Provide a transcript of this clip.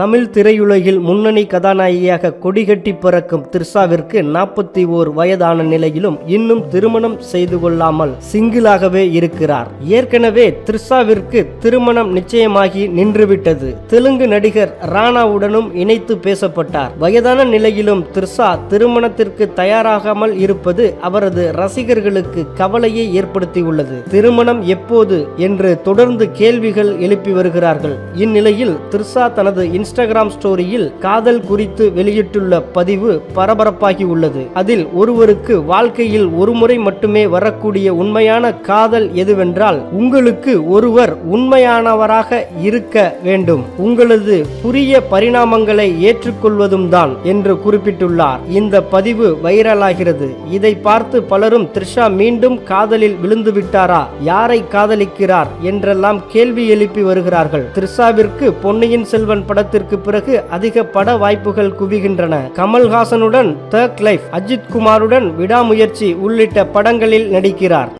தமிழ் திரையுலகில் முன்னணி கதாநாயகியாக கொடிகட்டி பிறக்கும் திரிஷாவிற்கு நாற்பத்தி ஓர் வயதான நிலையிலும் இன்னும் திருமணம் செய்து கொள்ளாமல் சிங்கிளாகவே இருக்கிறார். ஏற்கனவே த்ரிஷாவிற்கு திருமணம் நிச்சயமாகி நின்றுவிட்டது. தெலுங்கு நடிகர் ராணாவுடனும் இணைத்து பேசப்பட்டார். வயதான நிலையிலும் த்ரிஷா திருமணத்திற்கு தயாராகாமல் இருப்பது அவரது ரசிகர்களுக்கு கவலையை ஏற்படுத்தியுள்ளது. திருமணம் எப்போது என்று தொடர்ந்து கேள்விகள் எழுப்பி வருகிறார்கள். இந்நிலையில் திரிஷா தனது இன்ஸ்டாகிராம் ஸ்டோரியில் காதல் குறித்து வெளியிட்டுள்ள பதிவு பரபரப்பாகி உள்ளது. அதில் ஒருவருக்கு வாழ்க்கையில் ஒருமுறை மட்டுமே வரக்கூடிய உண்மையான காதல் எதுவென்றால் உங்களுக்கு ஒருவர் உண்மையானவராக இருக்க வேண்டும். உங்களது புரிய பரிணாமங்களை ஏற்றுக்கொள்வதும் தான் என்று குறிப்பிட்டுள்ளார். இந்த பதிவு வைரலாகிறது. இதை பார்த்து பலரும் த்ரிஷா மீண்டும் காதலில் விழுந்து விட்டாரா? யாரை காதலிக்கிறார்? என்றெல்லாம் கேள்வி எழுப்பி வருகிறார்கள். த்ரிஷாவிற்கு பொன்னியின் செல்வன் படத்திற்கு பிறகு அதிக பட வாய்ப்புகள் குவிகின்றன. கமல்ஹாசனுடன் தர்க் லைஃப் அஜித் குமாருடன் விடாமுயற்சி உள்ளிட்ட படங்களில் நடிக்கிறார்.